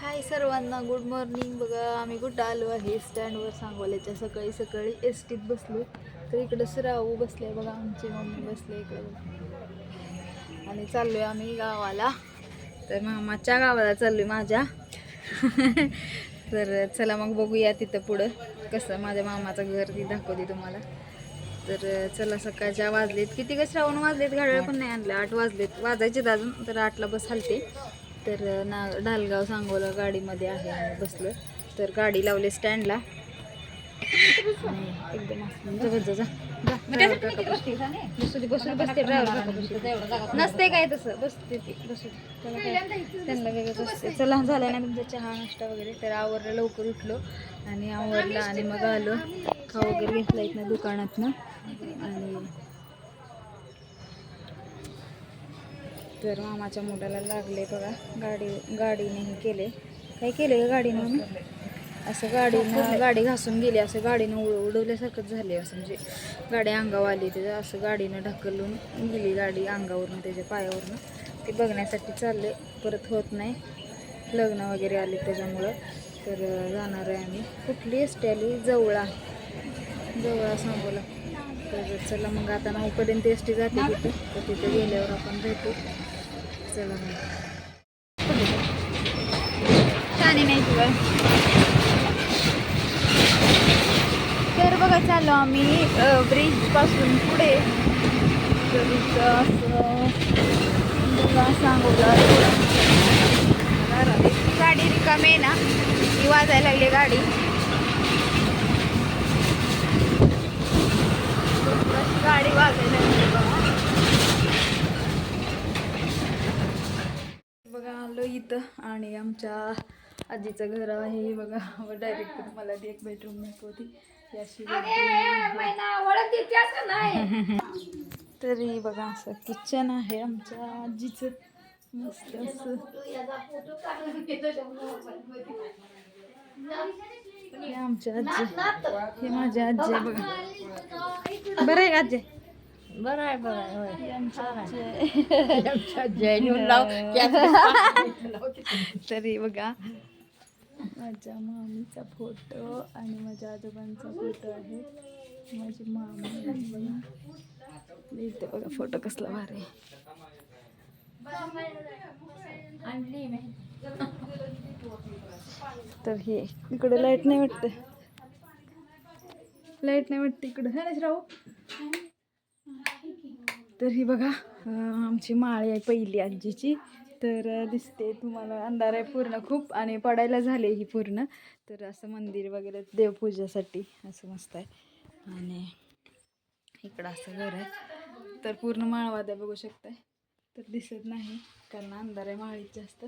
हाय सर्वांना good morning बघा आम्ही कुठं आलो आहे? स्टँडवर सांगोल्याच्या सकाळी सकाळी एस टीत बसलो. तर इकडं श्रावू बसले बघा आमची मम्मी बसले इकडं आणि आणि चाललोय आम्ही गावाला. तर मामाच्या गावाला चाललोय माझ्या. तर चला मग बघूया तिथं पुढं कसं माझ्या मामाचं घर ती दाखवते तुम्हाला. तर चला सकाळच्या वाजलेत. किती का श्रावण वाजलेत? गाड्या पण नाही आणल्या आठ वाजलेत. वाजायचेत अजून तर आठला बस हलते. तर ना ढालगाव सांगोला गाडीमध्ये आहे आम्ही बसलो तर गाडी लावली स्टँडला. नसते काय तसं. बसते ती बसू त्यांना वेगळंच असते चला झालं ना तुमचा चहा नाश्ता वगैरे. तर आवरलं लवकर उठलो. आणि आवरलं आणि मग आलो. खाऊ वगैरे घेतला इथनं दुकानातनं. आणि तर मामाच्या मुलाला लागले बघा. गाडी गाडीने हे केले. काय केले गाडीनं असं गाडीनं गाडी घासून गेली. असं गाडीनं उड उडवल्यासारखंच झाले. असं म्हणजे गाडी अंगावर आली. त्याच्या असं गाडीनं ढकलून गेली गाडी अंगावरून त्याच्या पायावरून. ते बघण्यासाठी चालले. परत होत नाही. लग्न वगैरे आले त्याच्यामुळं. तर जाणार आहे आम्ही. कुठली एस टी आली जवळा. जवळा सांगोला. तर चला मग आता नऊपर्यंत एस टी जाते तिथं. तर तिथे गेल्यावर आपण भेटू. चला छान नाही तुला तर बघा चाललो आम्ही ब्रिजपासून पुढे. सांगू गाडी रिकामी आहे ना ती वाजायला लागली गाडी वाजायला लागली बघा बघा आलो इथं आणि आमच्या आजीचं घर आहे. बघा डायरेक्ट तुम्हाला ती एक बेडरूम दाखवती. ही अशी तरी बघा असं किचन आहे आमच्या आजीचं. मस्त असं. हे आमच्या आजी. हे माझ्या आजी बघा. बरं आहे आजी? बरं आहे बरं आहे होय. ही आमची आजी आहे आमच्या जैनून लाव तरी बघा. माझ्या मामीचा फोटो आणि माझ्या आजोबांचा फोटो आहे. माझी मामी बघा. इथे बघा फोटो कसला भारी. तर हे इकडे लाइट नाही वाटते. लाइट नाही वाटते इकडं. है राहू तर ही बघा आमची माळी आहे पहिली आजीची. तर दिसते तुम्हाला अंधार आहे पूर्ण खूप आणि पडायला झाले ही पूर्ण. तर असं मंदिर वगैरे देवपूजासाठी असं मस्त आहे. आणि इकडं असं घर आहे. तर पूर्ण माळवाद्या बघू शकताय. तर दिसत नाही कारण अंधार आहे माळीत जास्त.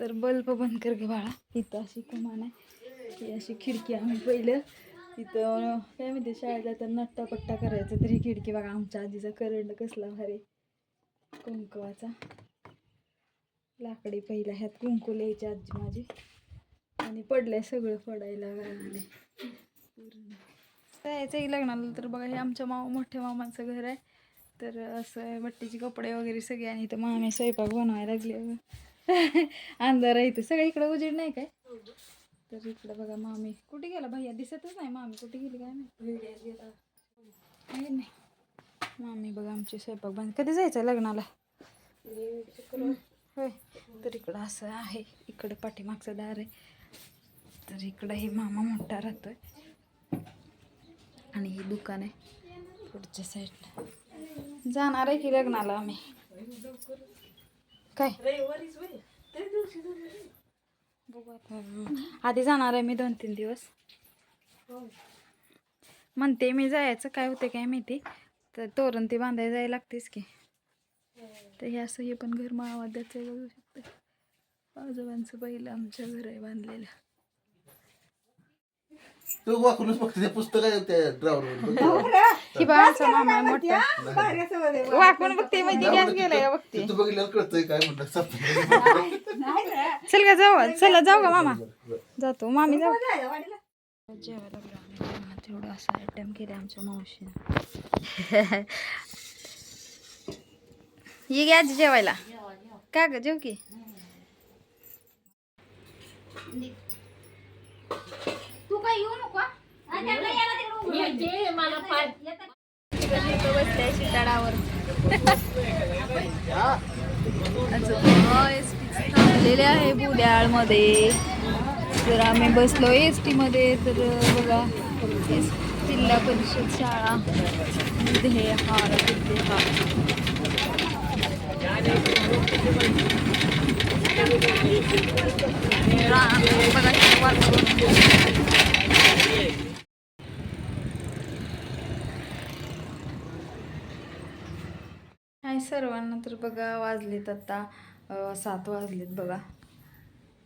तर बल्ब बंद कर घे बाळा. इथं अशी कमान आहे. ही अशी खिडकी आम्ही पहिलं. तिथं काय म्हणते शाळेत जाताना नट्टापट्टा करायचं करायचा तर खिडकी बघा आमच्या आजीचा करंट कसला भारी. कुंकवाचा. लाकडी पहिला ह्यात कुंकू लिहायची आजी माझी. आणि पडलंय सगळं पडायला लागले पूर्ण लग्नाला तर बघा हे आमच्या मामा मोठ्या मामाचं घर आहे. तर असं बट्टीचे कपडे वगैरे सगळे आणि इथं मामी स्वयंपाक बनवायला लागले अंधार आहे इथं. सगळं इकडं उजेड नाही काय? तर इकडं बघा मामी. कुठे गेला भैया? दिसतच नाही मामी. कुठे गेली काय नाही आहे नाही. मामी बघा आमची स्वयंपाक बंद. कधी जायचं लग्नाला? होय. तर इकडं असं आहे. इकडं पाठीमागचं दार आहे. तर इकडं हे मामा मोठा राहतोय. आणि ही दुकान आहे. पुढच्या साईडला. जाणार आहे की लग्नाला आम्ही? काय? बघू आता. आधी जाणार आहे मी दोन तीन दिवस. म्हणते मी जायचं काय होते काय माहिती. तर तोरण ते बांधायला जायला लागतेच की. तर हे असं हे पण घर मावाद्याचं बघू शकतं. आजोबांचं पहिलं आमच्या घर आहे बांधलेलं. तू वाकूनच बघते. ते पुस्तक आहे त्या ड्रायव्हर ही बाळाचा मामा आहे मोठा. वाकून बघते माहिती गॅस गेलाय का बघते. तू बघितल्यावर कळतंय काय म्हणलं चल का जाऊ चला जाऊ का मामा. जातो मामी जाऊ. जेवायला तेवढं असं आयटम केले आमच्या मावशीनं. ये गे आजी जेवायला. का ग जेव की. काय येऊ नको. बसते शिताडावर थांबलेले आहे बुद्याळमध्ये तर आम्ही बसलो एसमध्ये तर बघा एस जिल्हा परिषद शाळा. हार बघा किती वातावरण. हाय सर्वांना तर बघा वाजलेत आत्ता सात वाजलेत बघा.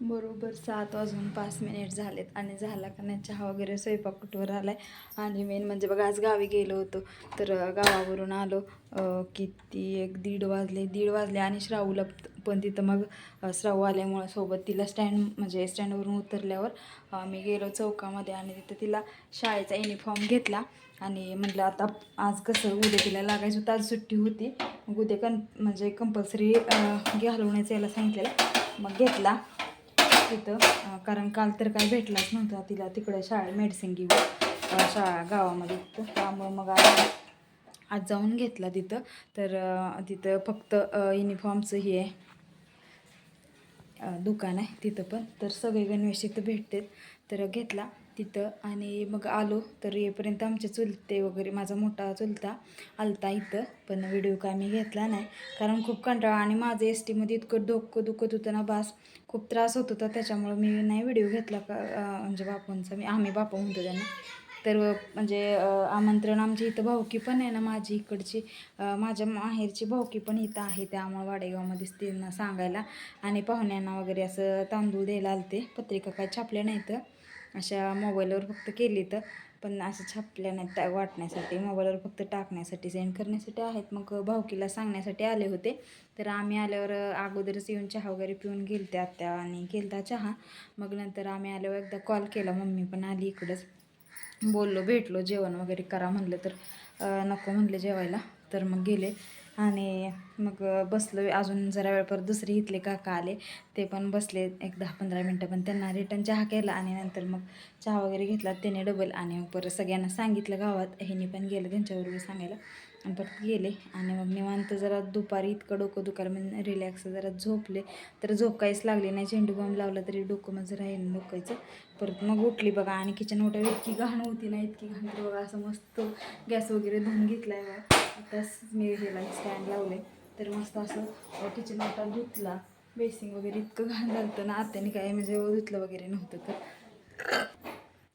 बरोबर सात वाजून पाच मिनिट झालेत. आणि झाला का नाही चहा वगैरे स्वयंपाक कुठवर आलाय. आणि मेन म्हणजे बघा आज गावी गेलो होतो. तर गावावरून आलो. किती एक दीड वाजले दीड वाजले आणि श्रावूला पण तिथं मग अ, श्रावू आल्यामुळं सोबत तिला स्टँड म्हणजे स्टँडवरून उतरल्यावर मी गेलो चौकामध्ये आणि तिथं तिला शाळेचा युनिफॉर्म घेतला. आणि म्हटलं आता आज कसं उद्या तिला लागायचं होतं आज सुट्टी होती. मग उद्या कन म्हणजे कंपल्सरी घालवण्याचं याला सांगितलेलं. मग घेतला. तिथं कारण काल तर काय भेटलाच नव्हता तिला तिकडे शाळा मेडिसिन घेऊ शाळा गावामध्ये त्यामुळे मग आज आज जाऊन घेतला तिथं. तर तिथं फक्त युनिफॉर्मचं हे आहे दुकान आहे तिथं पण. तर सगळे गणवेश इथं भेटतात. तर घेतला. तिथं आणि मग आलो तर येईपर्यंत आमचे चुलते वगैरे माझा मोठा चुलता आलता इथं पण व्हिडिओ काय मी घेतला नाही. कारण खूप कंटाळा आणि माझं एस टीमध्ये इतकं डोकं दुखत होतं ना बास खूप त्रास होत होता. त्याच्यामुळं मी नाही व्हिडिओ घेतला का म्हणजे बापूंचा. मी आम्ही बापू म्हणतो त्यांना. तर म्हणजे आमंत्रण आमची इथं भाऊकी पण आहे ना माझी इकडची. माझ्या माहेरची भाऊकी पण इथं आहे. त्यामुळे वाडेगावमध्येच त्यांना सांगायला. आणि पाहुण्यांना वगैरे असं तांदूळ द्यायला आलते. पत्रिका काय छापल्या नाही तर अशा मोबाईलवर फक्त केली तर पण असं छापल्या नाहीत त्या वाटण्यासाठी. मोबाईलवर फक्त टाकण्यासाठी सेंड करण्यासाठी आहेत. मग भाऊकीला सांगण्यासाठी आले होते. तर आम्ही आल्यावर अगोदरच येऊन चहा वगैरे पिऊन गेलते आत्या आणि केलता चहा. मग नंतर आम्ही आल्यावर एकदा कॉल केला. मम्मी पण आली इकडंच. बोललो भेटलो जेवण वगैरे करा म्हणलं तर नको म्हणले जेवायला. तर मग गेले आणि मग बसलो अजून जरा वेळ परत दुसरे इथले काका आले. ते पण बसले एक दहा पंधरा मिनटं. पण त्यांना रिटर्न चहा केला आणि नंतर मग चहा वगैरे घेतला. त्याने डबल आणि मग परत सगळ्यांना सांगितलं गावात. ह्यांनी पण गेलं त्यांच्याबरोबर सांगायला. आणि परत गेले. आणि मग निवांत जरा दुपारी इतकं डोकं दुखायला म्हणजे रिलॅक्स जरा झोपले. तर झोप काहीच लागली नाही. चेंडू बॉम्ब लावला तरी डोकं माझं राहील डोकायचं. परत मग उठली बघा. आणि किचन ओट्यावर इतकी घाण होती ना इतकी घाण तर बघा असं मस्त गॅस वगैरे धुवून घेतला आहे बघा. आताच मी ह्याला स्टँड लावले तर मस्त असं किचन ओटा धुतला. बेसिंग वगैरे इतकं घाण झालं ना आत्याने काय म्हणजे धुतलं वगैरे नव्हतं तर.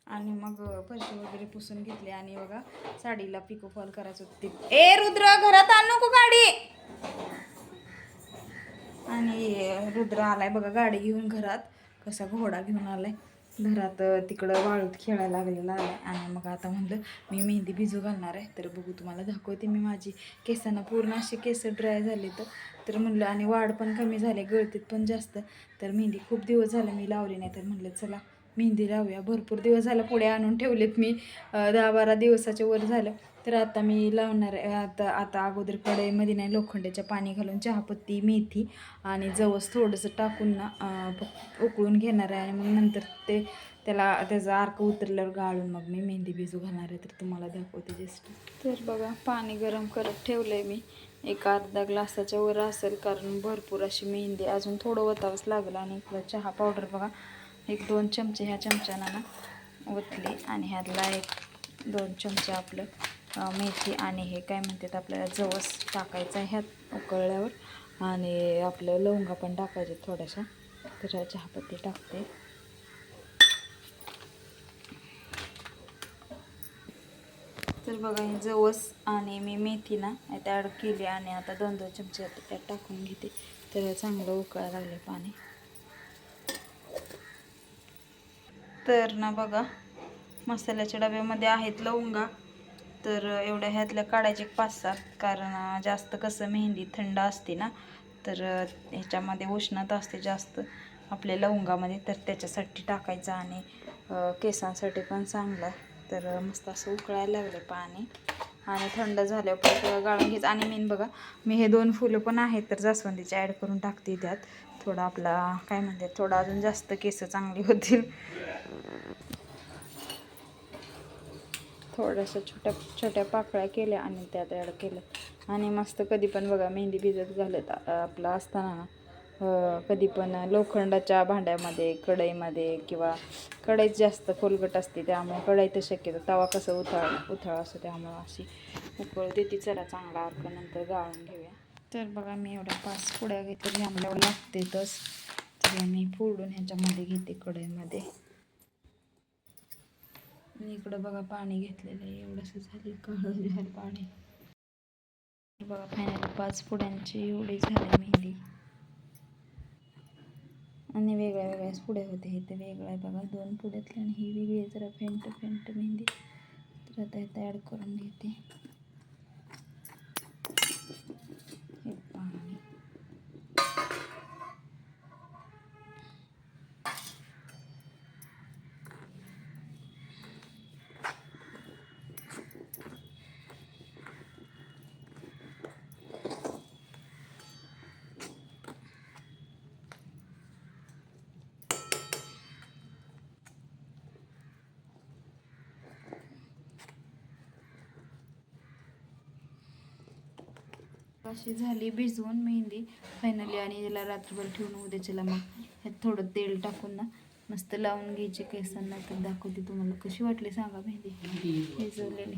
आणि मग फरशी वगैरे पुसून घेतले आणि बघा साडीला पिको फॉल करायचं होतं ए रुद्र घरात आण नको गाडी! आणि रुद्र आलाय बघा गाडी घेऊन घरात. कसा घोडा घेऊन आलाय. घरात तिकडं वाळूत खेळायला लागलेला आला आणि मग आता म्हणलं मी मेहंदी भिजू घालणार आहे. तर बघू तुम्हाला दाखवते मी माझी. केसांना पूर्ण असे केस ड्राय झाले तर तर म्हणलं आणि वाढ पण कमी झाले गळतीत पण जास्त. तर मेहंदी खूप दिवस झालं मी लावली नाही. तर म्हणलं चला मेहंदी लावूया. भरपूर दिवस झालं पुढे आणून ठेवलेत मी. दहा बारा दिवसाच्या वर झालं. तर आता मी लावणार आहे. आता आता अगोदर कढईमध्ये नाही लोखंडाच्या पाणी घालून चहापत्ती मेथी आणि जवस थोडंसं टाकून ना उकळून घेणार आहे. आणि मग नंतर ते त्याला त्याचा अर्क उतरल्यावर गाळून मग मी मेहंदी भिजू घालणार आहे. तर तुम्हाला दाखवते जस्ट तर बघा पाणी गरम करत ठेवलं आहे मी. एक अर्धा ग्लासाच्या वर असेल कारण भरपूर अशी मेहंदी अजून थोडं वतावंच लागलं. आणि इकडं चहा पावडर बघा. एक दोन चमचे ह्या चमच्यानं ना ओतले आणि ह्यातला एक दोन चमचे आपलं मेथी आणि हे काय म्हणतात आपल्याला जवस टाकायचं आहे ह्यात उकळल्यावर. आणि आपलं लवंगा पण टाकायचे थोड्याशा. तर चहापत्ती टाकते. तर बघा हे जवस आणि मी मेथी ना यात ॲड केली आणि आता दोन दोन चमचे आता त्यात टाकून घेते. तर चांगलं उकळायला लागले पाणी. तर ना बघा मसाल्याच्या डब्यामध्ये आहेत लवंगा. तर एवढ्या ह्यातल्या काढायचे एक पाच सात कारण जास्त कसं मेहंदी थंड असते ना तर ह्याच्यामध्ये उष्णता असते जास्त. आपल्या लवंगामध्ये तर त्याच्यासाठी टाकायचं आणि केसांसाठी पण चांगलं. तर मस्त असं उकळायला लागलं पाणी. आणि थंड झाल्यावर परत गाळून घ्यायचं. आणि मेन बघा मी हे दोन फुलं पण आहेत तर जास्वंदीचे ॲड करून टाकते त्यात. थोडा आपला काय म्हणते थोडा अजून जास्त केस चांगली होतील. थोड्याशा छोट्या छोट्या पाकळ्या केल्या आणि त्यात ॲड केलं. आणि मस्त कधी पण बघा मेहंदी भिजत घालत आपला असताना ना कधी पण लोखंडाच्या भांड्यामध्ये कढईमध्ये किंवा कढईत जास्त खोलगट असते त्यामुळे कढईत शक्यतो तवा कसं उथळ उथळ असतो त्यामुळं अशी उकळ देते. चला चांगला अर्क नंतर गाळून घेऊया. तर बघा मी एवढ्या पाच पुड्या घेते आम्हाला लागतेच तर मी फोडून ह्याच्यामध्ये घेते कढईमध्ये. इकडं बघा पाणी घेतलेलं आहे. एवढंसं झालं काळं झालं पाणी. बघा फायनली पाच पुड्यांची एवढी झाली मेहंदी. आणि वेगळ्या वेगळ्याच पुढे होते. इथे वेगळं आहे बघा. दोन पुढ्यातले आणि ही वेगळी जरा फेंट फेंट मेहंदी. तर आता इथं ॲड करून घेते हे पाणी अशी झाली भिजवून मेहंदी फायनली आणि याला रात्रभर ठेवून उद्याच्याला मग. ह्यात थोडं तेल टाकून ना मस्त लावून घ्यायची केसांना. तर दाखवते तुम्हाला. कशी वाटली सांगा मेहंदी? भिजवलेली.